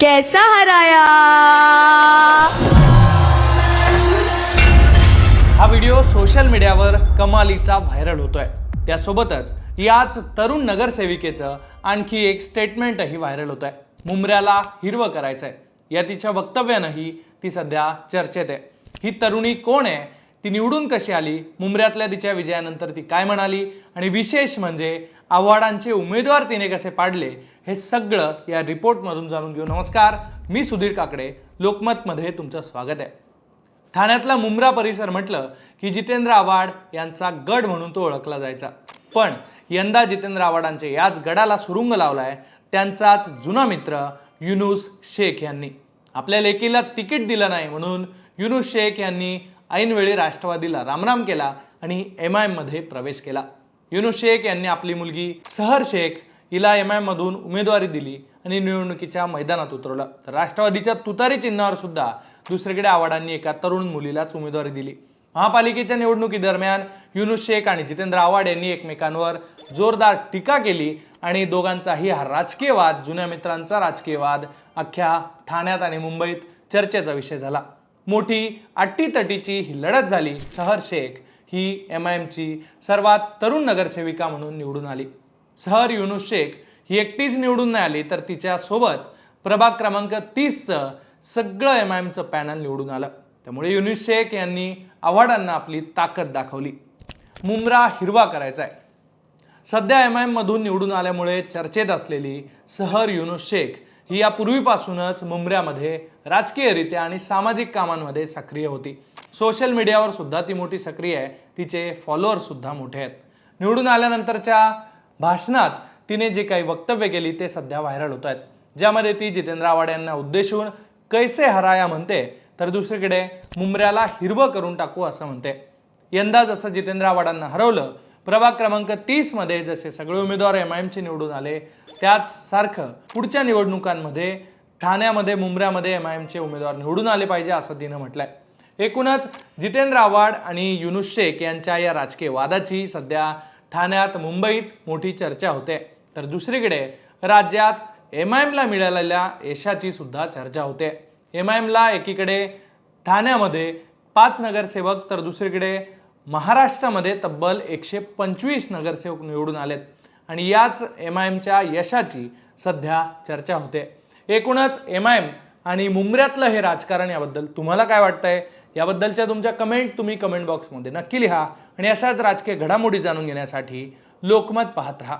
कैसा हराया हा व्हिडिओ सोशल मीडियावर कमालीचा व्हायरल होतोय. त्यासोबतच याच तरुण नगरसेविकेचं आणखी एक स्टेटमेंटही व्हायरल होत आहे मुंबऱ्याला हिरवं करायचंय. या तिच्या वक्तव्यानंही ती सध्या चर्चेत आहे. ही तरुणी कोण आहे? ती निवडून कशी आली? मुंबऱ्यातल्या तिच्या विजयानंतर ती काय म्हणाली? आणि विशेष म्हणजे आव्हाडांचे उमेदवार तिने कसे पाडले हे सगळं या रिपोर्टमधून जाणून घेऊ. नमस्कार मी सुधीर काकडे. लोकमतमध्ये तुमचं स्वागत आहे. ठाण्यातला मुंब्रा परिसर म्हटलं की जितेंद्र आव्हाड यांचा गड म्हणून तो ओळखला जायचा. पण यंदा जितेंद्र आव्हाडांचे याच गडाला सुरुंग लावलाय त्यांचाच जुना मित्र युनुस शेख यांनी. आपल्या लेकीला तिकीट दिलं नाही म्हणून युनुस शेख यांनी ऐनवेळी राष्ट्रवादीला रामराम केला आणि एम आयमध्ये प्रवेश केला. युनुस शेख यांनी आपली मुलगी सहर शेख हिला एम आय मधून उमेदवारी दिली आणि निवडणुकीच्या मैदानात उतरवलं. तर राष्ट्रवादीच्या तुतारी चिन्हावर सुद्धा दुसरीकडे आव्हाडांनी एका तरुण मुलीलाच उमेदवारी दिली. महापालिकेच्या निवडणुकीदरम्यान युनुस शेख आणि जितेंद्र आव्हाड यांनी एकमेकांवर जोरदार टीका केली आणि दोघांचाही हा राजकीय वाद जुन्या मित्रांचा राजकीय वाद अख्ख्या ठाण्यात आणि मुंबईत चर्चेचा विषय झाला. मोठी अट्टीतटीची ही लढत झाली सहर शेख ही एम आय एमची सर्वात तरुण नगरसेविका म्हणून निवडून आली. सहर युनुस शेख ही एकटीच निवडून नाही आली तर तिच्यासोबत प्रभाग क्रमांक तीसचं सगळं एम आय एमचं पॅनल निवडून आलं. त्यामुळे युनुस शेख यांनी आव्हाडांना आपली ताकद दाखवली. मुंब्रा हिरवा करायचा आहे. सध्या एम आय एममधून निवडून आल्यामुळे चर्चेत असलेली सहर युनुस शेख ही यापूर्वीपासूनच मुंबऱ्यामध्ये राजकीयरित्या आणि सामाजिक कामांमध्ये सक्रिय होती. सोशल मीडियावर सुद्धा ती मोठी सक्रिय आहे. तिचे फॉलोअर सुद्धा मोठे आहेत. निवडून आल्यानंतरच्या भाषणात तिने जे काही वक्तव्य केली ते सध्या व्हायरल होत आहेत. ज्यामध्ये ती जितेंद्र आव्हाड यांना उद्देशून कैसे हराया म्हणते तर दुसरीकडे मुंबऱ्याला हिरवं करून टाकू असं म्हणते. यंदा जसं जितेंद्र आव्हाडांना हरवलं प्रभाग क्रमांक तीसमध्ये जसे सगळे उमेदवार एम आय एमचे निवडून आले त्याच सारखं पुढच्या निवडणुकांमध्ये ठाण्यामध्ये मुंबऱ्यामध्ये एम आय एमचे उमेदवार निवडून आले पाहिजे असं तिनं म्हटलंय. एकूणच जितेंद्र आव्हाड आणि युनुस शेख यांच्या या राजकीय वादाची सध्या ठाण्यात मुंबईत मोठी चर्चा होते. तर दुसरीकडे राज्यात एम आय एमला मिळालेल्या यशाची सुद्धा चर्चा होते. एम आय एमला एकीकडे ठाण्यामध्ये पाच नगरसेवक तर दुसरीकडे महाराष्ट्रामध्ये तब्बल एकशे पंचवीस नगरसेवक निवडून आलेत. आणि याच एम आय एमच्या यशाची सध्या चर्चा होते. एकूणच एम आय एम आणि मुंबऱ्यातलं हे राजकारण याबद्दल तुम्हाला काय वाटतंय? याबद्दलच्या तुमच्या कमेंट तुम्ही कमेंट बॉक्समध्ये नक्की लिहा. आणि अशाच राजकीय घडामोडी जाणून घेण्यासाठी लोकमत पाहत राहा.